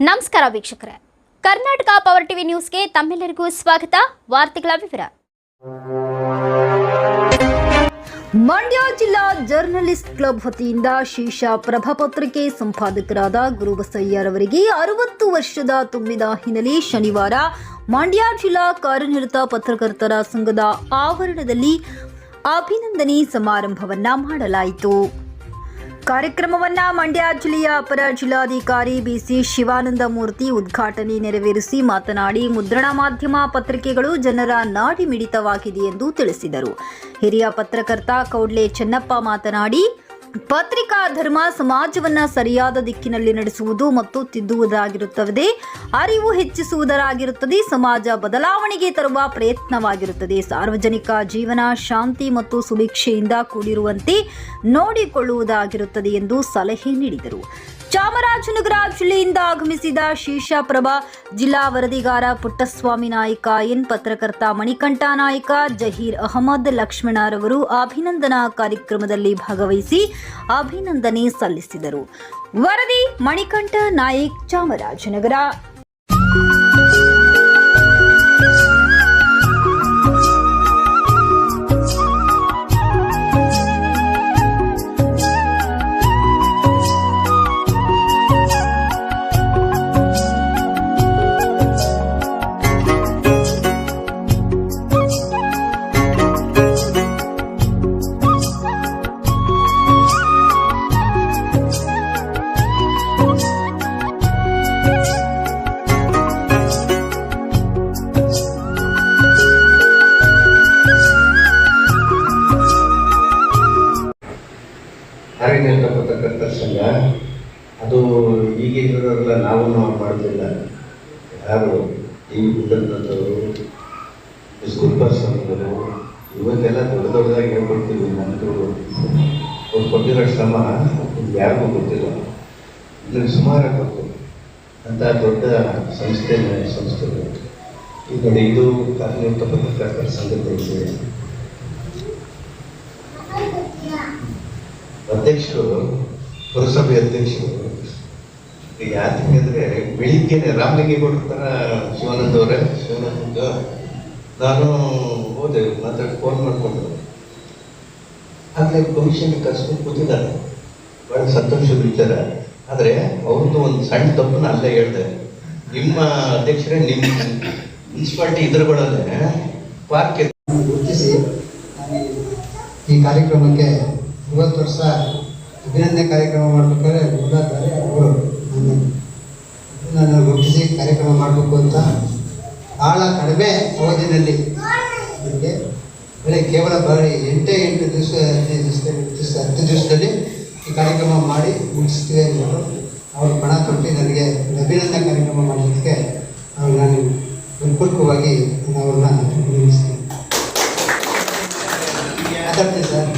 ನಮಸ್ಕಾರ ವೀಕ್ಷಕರೇ. Karnataka power TV ನ್ಯೂಸ್ಗೆ ತಮ್ಮೆಲ್ಲರಿಗೂ ಸ್ವಾಗತ. ವಾರ್ತೆಗಳ ವಿವರ. ಮಂಡ್ಯ ಜಿಲ್ಲಾ ಜರ್ನಲಿಸ್ಟ್ ಕ್ಲಬ್ ವತಿಯಿಂದ ಶೀರ್ಷ ಪ್ರಭಾಪತ್ರಿಕೆ ಸಂಪಾದಕರಾದ ಗುರುಬಸಯ್ಯರವರಿಗೆ ಅರವತ್ತು ವರ್ಷದ ತುಂಬಿದ ಹಿನ್ನೆಲೆ ಶನಿವಾರ ಮಂಡ್ಯ ಜಿಲ್ಲಾ ಕಾರ್ಯನಿರತ ಪತ್ರಕರ್ತರ ಸಂಘದ ಆವರಣದಲ್ಲಿ ಅಭಿನಂದನೆ ಸಮಾರಂಭವನ್ನ ಮಾಡಲಾಯಿತು. ಕಾರ್ಯಕ್ರಮವನ್ನ ಮಂಡ್ಯ ಜಿಲ್ಲೆಯ ಅಪರ ಜಿಲ್ಲಾಧಿಕಾರಿ ಬಿಸಿ ಶಿವಾನಂದ ಮೂರ್ತಿ ಉದ್ಘಾಟನೆ ನೆರವೇರಿಸಿ ಮಾತನಾಡಿ, ಮುದ್ರಣ ಮಾಧ್ಯಮ ಪತ್ರಿಕೆಗಳು ಜನರ ನಾಡಿ ಮಿಡಿತವಾಗಿದೆ ಎಂದು ತಿಳಿಸಿದರು. ಹಿರಿಯ ಪತ್ರಕರ್ತ ಕೌಡ್ಲೆ ಚೆನ್ನಪ್ಪ ಮಾತನಾಡಿ ಪತ್ರಿಕಾ ಧರ್ಮ ಸಮಾಜವನ್ನ ಸರಿಯಾದ ದಿಕ್ಕಿನಲ್ಲಿ ನಡೆಸುವುದು ಮತ್ತು ತಿದ್ದುವುದಾಗಿರುತ್ತದೆ ಅರಿವು ಹೆಚ್ಚಿಸುವುದರಾಗಿರುತ್ತದೆ. ಸಮಾಜ ಬದಲಾವಣೆಗೆ ತರುವ ಪ್ರಯತ್ನವಾಗಿರುತ್ತದೆ. ಸಾರ್ವಜನಿಕ ಜೀವನ ಶಾಂತಿ ಮತ್ತು ಸುಭಿಕ್ಷೆಯಿಂದ ಕೂಡಿರುವಂತೆ ನೋಡಿಕೊಳ್ಳುವುದಾಗಿರುತ್ತದೆ ಎಂದು ಸಲಹೆ ನೀಡಿದರು. ಚಾಮರಾಜನಗರ ಜಿಲ್ಲೆಯಿಂದ ಆಗಮಿಸಿದ ಶೀರ್ಷಪ್ರಭಾ ಜಿಲ್ಲಾ ವರದಿಗಾರ ಪುಟ್ಟಸ್ವಾಮಿ ನಾಯಕ, ಎನ್ ಪತ್ರಕರ್ತ ಮಣಿಕಂಠ ನಾಯಕ, ಜಹೀರ್ ಅಹಮದ್ ಲಕ್ಷ್ಮಣರವರು ಅಭಿನಂದನಾ ಕಾರ್ಯಕ್ರಮದಲ್ಲಿ ಭಾಗವಹಿಸಿ ಅಭಿನಂದನೆ ಸಲ್ಲಿಸಿದರು. ವರದಿ ಮಣಿಕಂಠ ನಾಯಕ್ ಚಾಮರಾಜನಗರ. ಪತ್ರಕರ್ತರ ಸಂಘ, ಅದು ಈಗಿರೋರೆಲ್ಲ ನಾವು ನಾವು ಮಾಡ್ತಿಲ್ಲ. ಯಾರು ಈ ಗುಡ್ಡಂಥವ್ರು ಸ್ಕೂಲ್ ಇವತ್ತೆಲ್ಲ ದೊಡ್ಡ ದೊಡ್ಡದಾಗಿ ಹೇಳ್ಕೊಡ್ತೀವಿ ನಮ್ಮದು ಅವ್ರು ಕೊಟ್ಟಿರೋ ಶ್ರಮ ಯಾರಿಗೂ ಗೊತ್ತಿಲ್ಲ. ಇಲ್ಲಿ ಸುಮಾರು ಗೊತ್ತು ಅಂತ ದೊಡ್ಡ ಸಂಸ್ಥೆ, ಸಂಸ್ಥೆಗಳು. ಈಗ ಇದು ಕಾರ್ಯನಿರತ ಪತ್ರಕರ್ತರ ಸಂಘದ ಇದೆ ಅಧ್ಯಕ್ಷರು, ಪುರಸಭೆ ಅಧ್ಯಕ್ಷರು ಈಗ ಯಾತಕ್ಕೆ ಅಂದರೆ ಬೆಳಿಗ್ಗೆನೆ ರಾಮಲಿಂಗೇಗೌಡರ ಥರ ಶಿವಾನಂದ ಅವರೇ, ಶಿವಾನಂದ, ನಾನು ಹೋದೆ, ಮಾತಾಡಿ ಫೋನ್ ಮಾಡ್ಕೊಂಡು. ಆಗಲೇ ಕಮಿಷನ್ ಕರ್ಸ್ಕೊಂಡು ಕೂತಿದ್ದಾರೆ. ಬಹಳ ಸಂತೋಷದ ವಿಚಾರ. ಆದರೆ ಅವ್ರದ್ದು ಒಂದು ಸಣ್ಣ ತಪ್ಪನ್ನ ಅಲ್ಲೇ ಹೇಳ್ದೆ. ನಿಮ್ಮ ಅಧ್ಯಕ್ಷರೇ ನಿಮ್ಮ ಮುನ್ಸಿಪಾಲ್ಟಿ ಇದ್ರಗಳಲ್ಲೇ ಪಾರ್ಕ್ ಗುರುತಿಸಿ ಈ ಕಾರ್ಯಕ್ರಮಕ್ಕೆ ಮೂವತ್ತು ವರ್ಷ ಅಭಿನಂದನೆ ಕಾರ್ಯಕ್ರಮ ಮಾಡಬೇಕಾದ್ರೆ ಮುಂದಾದರೆ ಅವರು. ನನ್ನ ಗುರುತಿಸಿ ಕಾರ್ಯಕ್ರಮ ಮಾಡಬೇಕು ಅಂತ ಭಾಳ ಕಡಿಮೆ ಅವಧಿನಲ್ಲಿ ನನಗೆ ಬೆಳೆ ಕೇವಲ ಬರೀ ಎಂಟೇ ಎಂಟು ದಿವಸ, ಹದಿನೈದು ದಿವಸದಲ್ಲಿ ದಿವಸ, ಹತ್ತು ದಿವಸದಲ್ಲಿ ಈ ಕಾರ್ಯಕ್ರಮ ಮಾಡಿ ಮುಗಿಸ್ತೀವಿ ಅನ್ನೋರು ಅವರು ಪಣ ತೊಟ್ಟು ನನಗೆ ಅಭಿನಂದನೆ ಕಾರ್ಯಕ್ರಮ ಮಾಡೋದಕ್ಕೆ ನಾನು ಹೃತ್ಪೂರ್ವಕವಾಗಿ ನಾನು ಅವ್ರನ್ನ ಅಭಿನಂದಿಸ್ತೀನಿ. ಮಾತಾಡ್ತೀನಿ ಸರ್.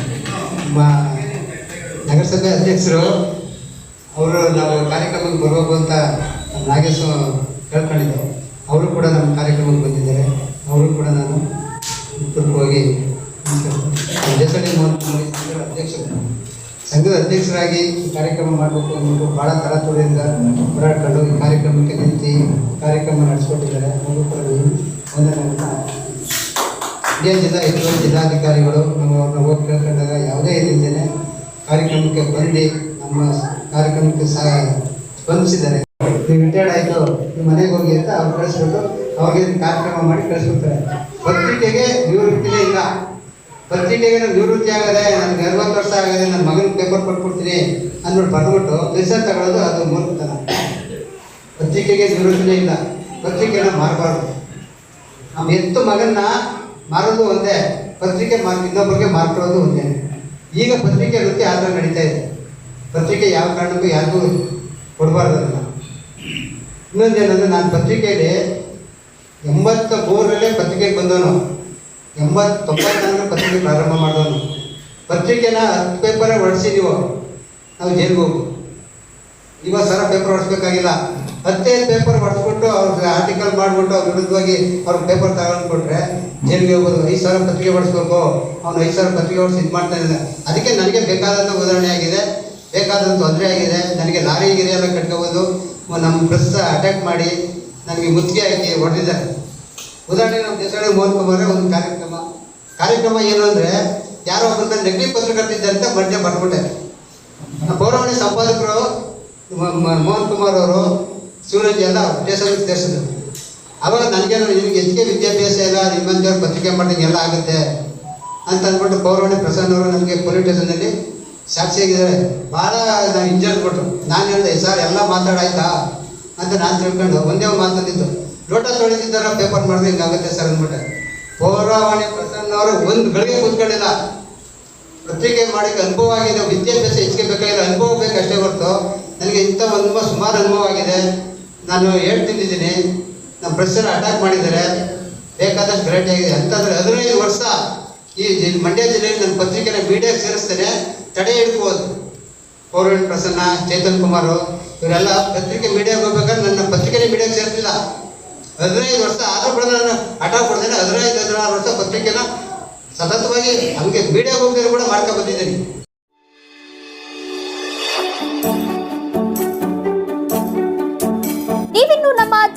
ನಮ್ಮ ನಗರಸಭೆ ಅಧ್ಯಕ್ಷರು, ಅವರು ನಾವು ಕಾರ್ಯಕ್ರಮಕ್ಕೆ ಬರಬೇಕು ಅಂತ ನಮ್ಮ ನಾಗೇಶ್ ಕೇಳ್ಕೊಂಡಿದ್ದೆ ಅವರು ಕೂಡ ನಮ್ಮ ಕಾರ್ಯಕ್ರಮಕ್ಕೆ ಬಂದಿದ್ದಾರೆ. ಅವರು ಕೂಡ ನಾನು ಪೂರ್ವಕವಾಗಿ ಹೋಗಿ ಸಂಘದ ಅಧ್ಯಕ್ಷರು. ಸಂಘದ ಅಧ್ಯಕ್ಷರಾಗಿ ಕಾರ್ಯಕ್ರಮ ಮಾಡಬೇಕು ಅನ್ನೋದು ಭಾಳ ತರಾತುರಿಯಿಂದ ಹೋರಾಡ್ಕೊಂಡು ಈ ಕಾರ್ಯಕ್ರಮಕ್ಕೆ ನಿಂತು ಕಾರ್ಯಕ್ರಮ ನಡೆಸ್ಕೊಟ್ಟಿದ್ದಾರೆ. ಅವರು ಕೂಡ ಒಂದೇ ಇಂಡಿಯಾ ಜಿಲ್ಲಾ ಹೆಚ್ಚುವರಿ ಜಿಲ್ಲಾಧಿಕಾರಿಗಳು ನಮ್ಮ ಅವ್ರನ್ನ ಹೋಗಿ ಕೇಳ್ಕೊಂಡಾಗ ರೀತಿಯೇ ಕಾರ್ಯಕ್ರಮಕ್ಕೆ ಬಂದು ನಮ್ಮ ಕಾರ್ಯಕ್ರಮಕ್ಕೆ ಸಹ ಸ್ಪಂದಿಸಿದ್ದಾರೆ. ನೀವು ರಿಟೈರ್ಡ್ ಆಯಿತು ನಿಮ್ಮ ಮನೆಗೆ ಹೋಗಿ ಅಂತ ಅವ್ರು ಕಳಿಸ್ಬಿಟ್ಟು ಅವ್ರಿಗೆ ಕಾರ್ಯಕ್ರಮ ಮಾಡಿ ಕಳಿಸ್ಬಿಡ್ತಾರೆ. ಪತ್ರಿಕೆಗೆ ನಿವೃತ್ತಿನೇ ಇಲ್ಲ. ಪತ್ರಿಕೆಗೆ ನಾನು ನಿವೃತ್ತಿ ಆಗದೆ ನನಗೆ ಅರವತ್ತು ವರ್ಷ ಆಗದೆ ನನ್ನ ಮಗನ ಪೇಪರ್ ಕೊಟ್ಬಿಡ್ತೀನಿ ಅಂದ್ಬಿಟ್ಟು ಬರ್ಬಿಟ್ಟು ರಿಸಲ್ಟ್ ತಗೊಳ್ಳೋದು ಅದು ಮೂರ್ಖತನ. ಪತ್ರಿಕೆಗೆ ನಿವೃತ್ತಿನೇ ಇಲ್ಲ. ಪತ್ರಿಕೆನ ಮಾರಬಾರ್ದು. ನಮ್ಮ ಎತ್ತು ಮಗನ್ನ ಮಾರೋದು ಒಂದೇ, ಪತ್ರಿಕೆ ಮಾರ್ ಇನ್ನೊಬ್ಬರಿಗೆ ಮಾರ್ಕೊಳ್ಳೋದು ಒಂದೇ. ಈಗ ಪತ್ರಿಕೆ ವೃತ್ತಿ ಥರ ನಡೀತಾ ಇದೆ. ಪತ್ರಿಕೆ ಯಾವ ಕಾರಣಕ್ಕೂ ಯಾರಿಗೂ ಕೊಡಬಾರ್ದು ಅದನ್ನು ಇನ್ನೊಂದೇನಂದ್ರೆ ನಾನು ಪತ್ರಿಕೆಯಲ್ಲಿ ಎಂಬತ್ತ ಮೂರರಲ್ಲೇ ಪತ್ರಿಕೆಗೆ ಬಂದವನು. ಎಂಬತ್ತು ತೊಂಬತ್ತಾರರಲ್ಲಿ ಪತ್ರಿಕೆ ಪ್ರಾರಂಭ ಮಾಡಿದವನು. ಪತ್ರಿಕೆನ ಹತ್ತು ಪೇಪರೇ ಹೊಡೆಸಿದೀವೋ ನಾವು. ಜೈಲಿಗೆ ಹೋಗು. ಇವಾಗ ಸರ ಪೇಪರ್ ಹೊಡಿಸ್ಬೇಕಾಗಿಲ್ಲ ಹತ್ತೇ ಪೇಪರ್ ಹೊಡೆಸ್ಬಿಟ್ಟು ಅವ್ರಿಗೆ ಆರ್ಟಿಕಲ್ ಮಾಡಿಬಿಟ್ಟು ಅವ್ರ ವಿರುದ್ಧವಾಗಿ ಅವ್ರ ಪೇಪರ್ ತಗೊಂಡು ಕೊಟ್ರೆ ಜೈಲಿಗೆ ಹೋಗೋದು ಐದು ಸಾವಿರ ಪತ್ರಿಕೆ ಹೊಡಿಸ್ಬೇಕು ಅವ್ನು ಐದು ಸಾವಿರ ಪತ್ರಿಕೆ ಹೊಡಿಸಿ ಇದು ಮಾಡ್ತಾ ಇದ್ದಾನೆ. ಅದಕ್ಕೆ ನನಗೆ ಬೇಕಾದಂಥ ಉದಾಹರಣೆ ಆಗಿದೆ. ಬೇಕಾದಂಥ ತೊಂದರೆ ಆಗಿದೆ. ನನಗೆ ಲಾರಿ ಗಿರಿ ಎಲ್ಲ ಕಟ್ಕೋಬೋದು ನಮ್ಮ ಪ್ರೆಸ್ ಅಟ್ಯಾಕ್ ಮಾಡಿ ನನಗೆ ಮುತ್ತಿಗೆ ಹಾಕಿ ಹೊಡೆದಿದ್ದಾರೆ. ಉದಾಹರಣೆ ನಮ್ಮ ದೇಶಗಳ ಮೋಹನ್ ಕುಮಾರ್ ಒಂದು ಕಾರ್ಯಕ್ರಮ. ಕಾರ್ಯಕ್ರಮ ಏನು ಅಂದರೆ, ಯಾರೋ ಒಬ್ಬರನ್ನ ನಕಲಿ ಪತ್ರಕರ್ತಿದ್ದೆ ಅಂತ ಮಧ್ಯೆ ಬರ್ಬಿಟ್ಟೆ ಪೌರಾವಣಿ ಸಂಪಾದಕರು ಮೋಹನ್ ಕುಮಾರ್ ಅವರು ಸೂರಜ್ ಎಲ್ಲ ಸ್ಟೇಷನ್ಗೆ ಸೇರಿಸಿದ್ರು ಅವಾಗ ನನಗೇನು ನಿಮಗೆ ಹೆಚ್ಚಿಗೆ ವಿದ್ಯಾಭ್ಯಾಸ ಇಲ್ಲ, ನಿಮ್ಮಂಥವ್ರು ಪತ್ರಿಕೆ ಮಾಡಿದಂಗೆ ಎಲ್ಲ ಆಗುತ್ತೆ ಅಂತ ಅಂದ್ಬಿಟ್ಟು ಪೌರಾಣಿ ಪ್ರಸನ್ನ ಅವರು ನನಗೆ ಪೊಲೀಸ್ ಸ್ಟೇಷನಲ್ಲಿ ಸಾಕ್ಷಿಯಾಗಿದ್ದಾರೆ ಭಾಳ ನಾನು ಕೊಟ್ಟರು ನಾನು ಹೇಳಿದೆ ಸರ್, ಎಲ್ಲ ಮಾತಾಡಾಯ್ತಾ? ಅಂತ ನಾನು ತಿಳ್ಕೊಂಡು ಒಂದೇ ಒಂದು ಮಾತಾಡಿದ್ದು ಲೋಟ ತೊಳೆದಿದ್ದಾರ ಪೇಪರ್ ಮಾಡಿದ್ರೆ ಹಿಂಗಾಗುತ್ತೆ ಸರ್ ಅಂದ್ಬಿಟ್ಟೆ. ಪೌರಾವಣಿ ಪ್ರಸನ್ನ ಅವರು ಒಂದು ಗಳಿಗೆ ಕೂತ್ಕೊಂಡಿಲ್ಲ. ಪತ್ರಿಕೆ ಮಾಡಿ ಅನುಭವ ಆಗಿದೆ ವಿದ್ಯಾಭ್ಯಾಸ ಹೆಚ್ಚಿಗೆ ಬೇಕಾಗಿಲ್ಲ, ಅನುಭವ ಬೇಕಷ್ಟೇ ಹೊರತು. ನನಗೆ ಇಂಥ ಒಂದು ಸುಮಾರು ಅನುಭವ ಆಗಿದೆ. ನಾನು ಹೇಳ್ತಿದ್ದೀನಿ ನಮ್ಮ ಪ್ರೆಸರ್ ಅಟ್ಯಾಕ್ ಮಾಡಿದ್ದಾರೆ. ಬೇಕಾದಷ್ಟು ಗ್ರೇಟ್ ಆಗಿದೆ. ಅಂತಂದರೆ ಹದಿನೈದು ವರ್ಷ ಈ ಮಂಡ್ಯ ಜಿಲ್ಲೆಯಲ್ಲಿ ನನ್ನ ಪತ್ರಿಕೆನ ಮೀಡಿಯಾಗೆ ಸೇರಿಸ್ತೇನೆ, ತಡೆ ಹಿಡ್ಕೋದು. ಪೌರಾಣಿಕ ಪ್ರಸನ್ನ, ಚೇತನ್ ಕುಮಾರ್ ಇವರೆಲ್ಲ ಪತ್ರಿಕೆ ಮೀಡಿಯಾಗೆ ಹೋಗ್ಬೇಕಾದ್ರೆ ನನ್ನ ಪತ್ರಿಕೆನೇ ಮೀಡಿಯಾಗೆ ಸೇರ್ತಿಲ್ಲ. ಹದಿನೈದು ವರ್ಷ ಆದರೂ ಕೂಡ ನಾನು ಅಟ್ಯಾಕ್ ಕೊಡ್ತೇನೆ ಹದಿನೈದು, ಹದಿನಾರು ವರ್ಷ ಪತ್ರಿಕೆನ ಸತತವಾಗಿ ಹಂಗೆ ಮೀಡಿಯಾಗೆ ಹೋಗ್ತಾರೆ ಕೂಡ ಮಾಡ್ಕೊ ಬಂದಿದ್ದೀನಿ.